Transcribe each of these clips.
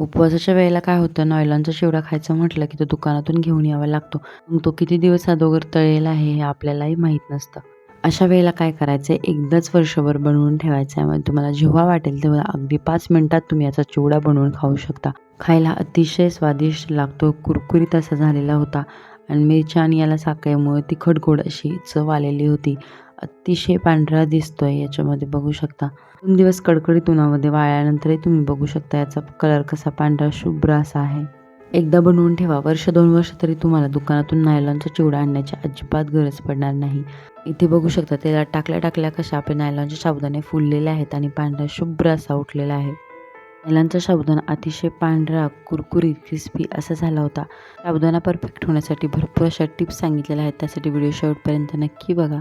उपवासाच्या वेळेला काय होतं नॉयलॉनचा शिवडा खायचं म्हटलं की तो दुकानातून घेऊन यावा लागतो. मग तो किती दिवस अगोदर तळेला आहे हे आपल्यालाही माहीत नसतं. अशा वेळेला काय करायचं आहे एकदाच वर्षभर बनवून ठेवायचं आहे. मग तुम्हाला जेव्हा वाटेल तेव्हा अगदी पाच मिनिटात तुम्ही याचा चिवडा बनवून खाऊ शकता. खायला अतिशय स्वादिष्ट लागतो कुरकुरीत असा झालेला होता. आणि मिरच्या आणि याला साखरेमुळे तिखट गोड अशी चव आलेली होती. अतिशय पांढरा दिसतोय याच्यामध्ये बघू शकता. दोन दिवस कडकडीत उन्हामध्ये वाळल्यानंतरही तुम्ही बघू शकता याचा कलर कसा पांढरा शुभ्र असा आहे. एकदा बनवून ठेवा. वर्ष दोन वर्ष तरी तुम्हाला दुकानातून नायलॉनचा चिवडा आणण्याची अजिबात गरज पडणार नाही. इथे बघू शकता त्याला टाकल्या टाकल्या कशा आपले नायलॉनचे साबुदाणे फुललेले आहेत आणि पांढरा शुभ्र असा उठलेला आहे. नायलॉनचा साबुदाणा अतिशय पांढरा कुरकुरीत क्रिस्पी असा झाला होता. साबुदाणा परफेक्ट होण्यासाठी भरपूर अशा टिप्स सांगितलेल्या आहेत. त्यासाठी व्हिडिओ शेवटपर्यंत नक्की बघा.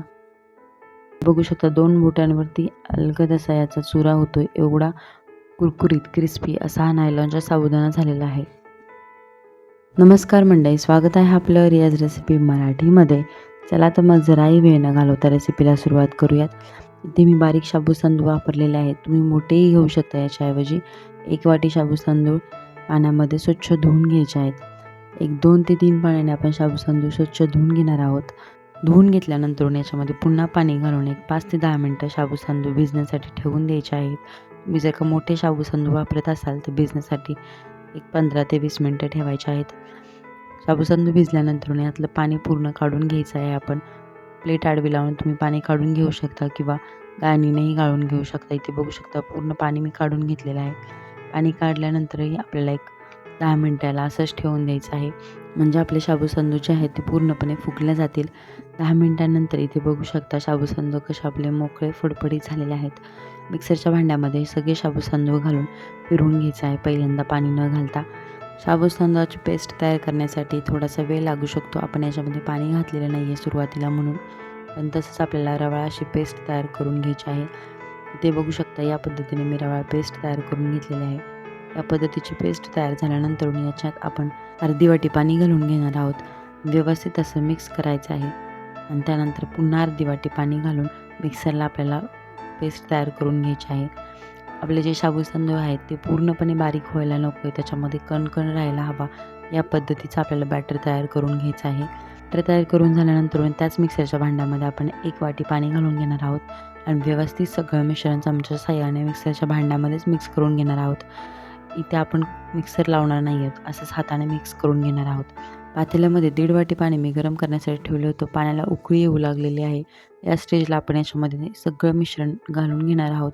बघू शकता दोन बोटांवरती अलगद असा याचा चुरा होतोय. एवढा कुरकुरीत क्रिस्पी असा हा नायलॉनचा साबुदाणा झालेला आहे. नमस्कार मंडळी स्वागत आहे आपलं रियाज रेसिपी मराठीमध्ये. चला तर मग जराही वेळ न घालवता रेसिपीला सुरुवात करूयात. इथे मी बारीक शाबू तांदूळ वापरलेले आहेत. तुम्ही मोठेही घेऊ शकता याच्याऐवजी एक वाटी शाबू तांदूळ पाण्यामध्ये स्वच्छ धुवून घ्यायचे आहेत. एक दोन ते तीन पाण्याने आपण शाबू तांदूळ स्वच्छ धुवून घेणार आहोत. धुवून घेतल्यानंतर याच्यामध्ये पुन्हा पाणी घालून एक पाच ते दहा मिनटं शाबू सांदू भिजण्यासाठी ठेवून द्यायचे आहेत. तुम्ही जर का मोठे शाबू सांदू वापरत असाल तर भिजण्यासाठी एक पंधरा ते वीस मिनटं ठेवायचे आहेत. शाबू सांदू भिजल्यानंतर यातलं पाणी पूर्ण काढून घ्यायचं आहे आपण. प्लेट आडवी लावून तुम्ही पाणी काढून घेऊ शकता किंवा गाणीनेही गाळून घेऊ शकता. इथे बघू शकता पूर्ण पाणी मी काढून घेतलेलं आहे. पाणी काढल्यानंतरही आपल्याला एक दहा मिनटाला असंच ठेवून द्यायचं आहे. म्हणजे आपले शाबूसंदू जे आहेत ते पूर्णपणे फुगले जातील. दहा मिनटानंतर इथे बघू शकता शाबूसंदू कसे आपले मोकळे फडफडीत झालेले आहेत. मिक्सरच्या भांड्यामध्ये सगळे शाबूसंदू घालून फिरवून घ्यायचं आहे. पहिल्यांदा पाणी न घालता. शाबू पेस्ट तयार करण्यासाठी थोडासा वेळ लागू शकतो. आपण याच्यामध्ये पाणी घातलेलं नाही आहे सुरुवातीला म्हणून. पण तसंच आपल्याला रवाळा अशी पेस्ट तयार करून घ्यायची आहे. ते बघू शकता या पद्धतीने मी रवाळा पेस्ट तयार करून घेतलेली आहे. या पद्धतीची पेस्ट तयार झाल्यानंतर याच्यात आपण अर्धी वाटी पाणी घालून घेणार आहोत. व्यवस्थित असं मिक्स करायचं आहे. आणि त्यानंतर पुन्हा अर्धी वाटी पाणी घालून मिक्सरला आपल्याला पेस्ट तयार करून घ्यायची आहे. आपले जे शाबू तांदूळ आहेत ते पूर्णपणे बारीक व्हायला नको आहे. त्याच्यामध्ये कणकण राहायला हवा. या पद्धतीचं आपल्याला बॅटर तयार करून घ्यायचं आहे. बॅटर तयार करून झाल्यानंतर त्याच मिक्सरच्या भांड्यामध्ये आपण एक वाटी पाणी घालून घेणार आहोत. आणि व्यवस्थित सगळं मिश्रण चमच्या साह्याने मिक्सरच्या भांड्यामध्येच मिक्स करून घेणार आहोत. इथे आपण मिक्सर लावणार नाही आहोत असंच हाताने मिक्स करून घेणार आहोत. पातेल्यामध्ये दीड वाटी पाणी मी गरम करण्यासाठी ठेवलं होतं. पाण्याला उकळी येऊ लागलेली आहे. या स्टेजला आपण याच्यामध्ये सगळं मिश्रण घालून घेणार आहोत.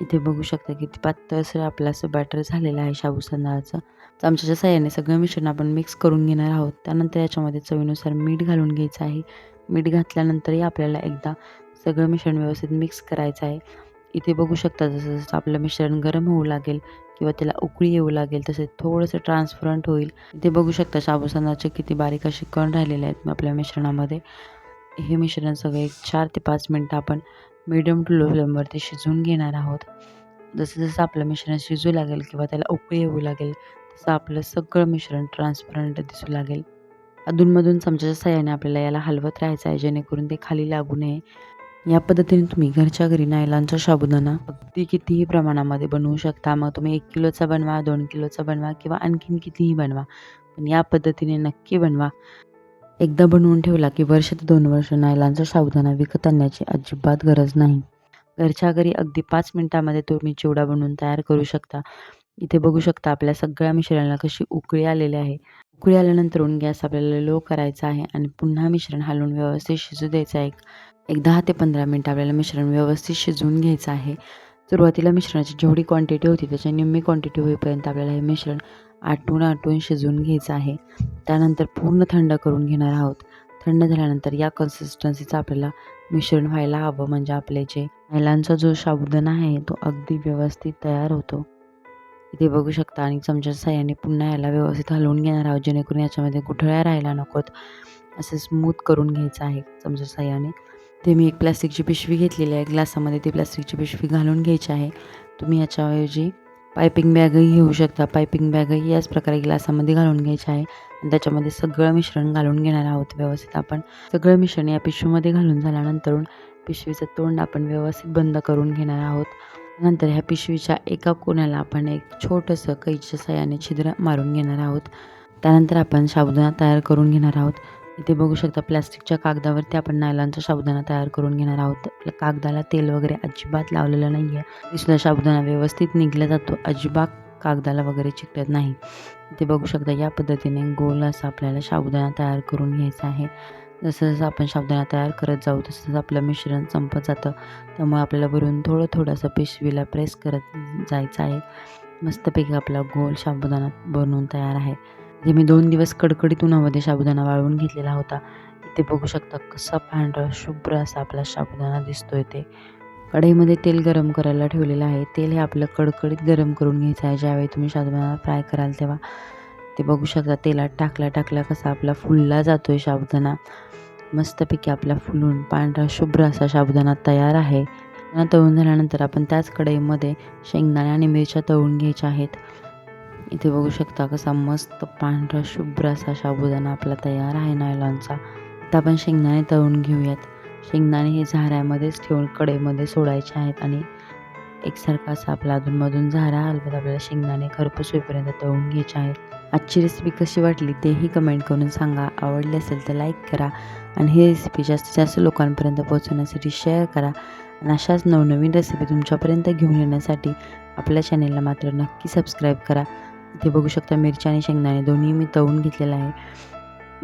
इथे बघू शकता की पातळसर आपलं असं बॅटर झालेलं आहे शाबू तांदळाचं चमच्याच्या साह्याने सगळं मिश्रण आपण मिक्स करून घेणार आहोत. त्यानंतर याच्यामध्ये चवीनुसार मीठ घालून घ्यायचं आहे. मीठ घातल्यानंतरही आपल्याला एकदा सगळं मिश्रण व्यवस्थित मिक्स करायचं आहे. इथे बघू शकता जसं जसं आपलं मिश्रण गरम होऊ लागेल किंवा त्याला उकळी येऊ लागेल तसे थोडंसं ट्रान्सपरंट होईल. ते बघू शकता शाबू किती बारीक असे कण राहिलेले आहेत आपल्या मिश्रणामध्ये. हे मिश्रण सगळं एक चार ते पाच मिनटं आपण मिडियम टू लो फ्लेमवरती शिजवून घेणार आहोत. जसं जसं आपलं मिश्रण शिजू लागेल किंवा त्याला उकळी येऊ लागेल तसं आपलं सगळं मिश्रण ट्रान्सपरंट दिसू लागेल. अधूनमधून चमच्याच्या साह्याने आपल्याला याला हलवत राहायचं आहे जेणेकरून ते खाली लागू नये. या पद्धतीने तुम्ही घरच्या घरी नायलांचा साबुदाणा अगदी कितीही प्रमाणामध्ये बनवू शकता. मग तुम्ही एक किलोचा बनवा दोन किलोचा बनवा किंवा आणखीन कितीही बनवा. पण या पद्धतीने नक्की बनवा. एकदा बनवून ठेवला की वर्ष ते दोन वर्ष नायलांचा साबुदाणा विकत आणण्याची अजिबात गरज नाही. घरच्या घरी अगदी पाच मिनटामध्ये तुम्ही चिवडा बनवून तयार करू शकता. इथे बघू शकता आपल्या सगळ्या मिश्रणाला कशी उकळी आलेली आहे. उकळी आल्यानंतर गॅस आपल्याला लो करायचा आहे आणि पुन्हा मिश्रण हलवून व्यवस्थित शिजू द्यायचं आहे. एक दहा ते पंधरा मिनटं आपल्याला मिश्रण व्यवस्थित शिजवून घ्यायचं आहे. सुरुवातीला मिश्रणाची जेवढी क्वांटिटी होती त्याच्या निम्मी क्वांटिटी होईपर्यंत आपल्याला हे मिश्रण आटून आटून शिजवून घ्यायचं आहे. त्यानंतर पूर्ण थंड करून घेणार आहोत. थंड झाल्यानंतर या कन्सिस्टन्सीचं आपल्याला मिश्रण व्हायला हवं म्हणजे आपले जे महिलांचा जो साबुदाणा आहे तो अगदी व्यवस्थित तयार होतो. इथे बघू शकता आणि चमच्या साह्याने पुन्हा याला व्यवस्थित हलवून घेणार आहोत जेणेकरून याच्यामध्ये गुठळ्या राहायला नकोत. असं स्मूथ करून घ्यायचं आहे चमच्या साह्याने. ते मी एक प्लास्टिकची पिशवी घेतलेली आहे. ग्लासामध्ये ती प्लास्टिकची पिशवी घालून घ्यायची आहे. तुम्ही याच्याऐवजी पायपिंग बॅगही घेऊ शकता. पायपिंग बॅगही याच प्रकारे ग्लासामध्ये घालून घ्यायची आहे. आणि त्याच्यामध्ये सगळं मिश्रण घालून घेणार आहोत व्यवस्थित आपण. सगळं मिश्रण या पिशवीमध्ये घालून झाल्यानंतर पिशवीचं तोंड आपण व्यवस्थित बंद करून घेणार आहोत. नंतर ह्या पिशवीच्या एका कोण्याला आपण एक छोटंसं कैच्या सहाय्याने छिद्र मारून घेणार आहोत. त्यानंतर आपण साबुदाणा तयार करून घेणार आहोत. इथे बघू शकता प्लॅस्टिकच्या कागदावरती आपण नायलॉनचा साबुदाणा तयार करून घेणार आहोत. कागदाला तेल वगैरे अजिबात लावलेलं नाही आहे तरीसुद्धा साबुदाणा व्यवस्थित निघला जातो. अजिबात कागदाला वगैरे चिकटत नाही. इथे बघू शकता या पद्धतीने गोल असा आपल्याला साबुदाणा तयार करून घ्यायचा आहे. जसं जसं आपण साबुदाणा तयार करत जाऊ तसं तसं आपलं मिश्रण संपत जातं. त्यामुळे आपल्याला वरून थोडं थोडंसं पिशवीला प्रेस करत जायचं आहे. मस्तपैकी आपला गोल साबुदाणा बनवून तयार आहे. जे मी दोन दिवस कडकडीत उन्हामध्ये साबुदाणा वाळवून घेतलेला होता इथे बघू शकता कसा पांढरा शुभ्र असा आपला साबुदाणा दिसतोय ते. कढईमध्ये तेल गरम करायला ठेवलेलं आहे. तेल हे आपलं कडकडीत गरम करून घ्यायचं आहे. ज्यावेळी तुम्ही साबुदाणा फ्राय कराल तेव्हा ते बघू शकता. तेलात टाकल्या टाकल्या कसा आपला फुलला जातो आहे साबुदाणा. मस्तपैकी आपला फुलून पांढरा शुभ्र असा साबुदाणा तयार आहे. तळून झाल्यानंतर आपण त्याच कढईमध्ये शेंगदाणे आणि मिरच्या तळून घ्यायच्या आहेत. इथे बघू शकता कसा मस्त पांढरा शुभ्र असा साबुदाणा आपला तयार आहे नायलॉनचा. आता आपण शेंगदाणे तळून घेऊयात. शेंगदाणे हे झाऱ्यामध्येच ठेवून कडेमध्ये सोडायचे आहेत आणि एकसारखा असा आपला अधूनमधून झारा हलवत आपल्याला शेंगदाणे खरपूस होईपर्यंत तळून घ्यायचे आहेत. आजची रेसिपी कशी वाटली तेही कमेंट करून सांगा. आवडली असेल तर लाईक करा आणि ही रेसिपी जास्तीत जास्त लोकांपर्यंत पोहोचवण्यासाठी शेअर करा. आणि अशाच नवनवीन रेसिपी तुमच्यापर्यंत घेऊन येण्यासाठी आपल्या चॅनेलला मात्र नक्की सबस्क्राईब करा. इथे बघू शकता मिरची आणि शेंगदाणे. दोन्ही मी तळून घेतलेलं आहे.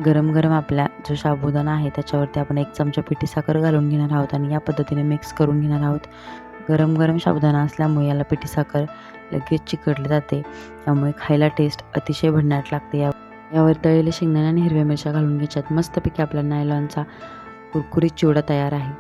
गरम गरम आपला जो साबुदाणा आहे त्याच्यावरती आपण एक चमचा पिठी साखर घालून घेणार आहोत आणि या पद्धतीने मिक्स करून घेणार आहोत. गरम गरम साबुदाणा असल्यामुळे याला पिठी साखर लगेच चिकटली जाते. त्यामुळे खायला टेस्ट अतिशय भन्नाट लागते. या यावर तळलेले शेंगदाणे आणि हिरव्या मिरच्या घालून घ्यायच्यात. मस्तपैकी आपला नायलॉनचा कुरकुरीत चिवडा तयार आहे.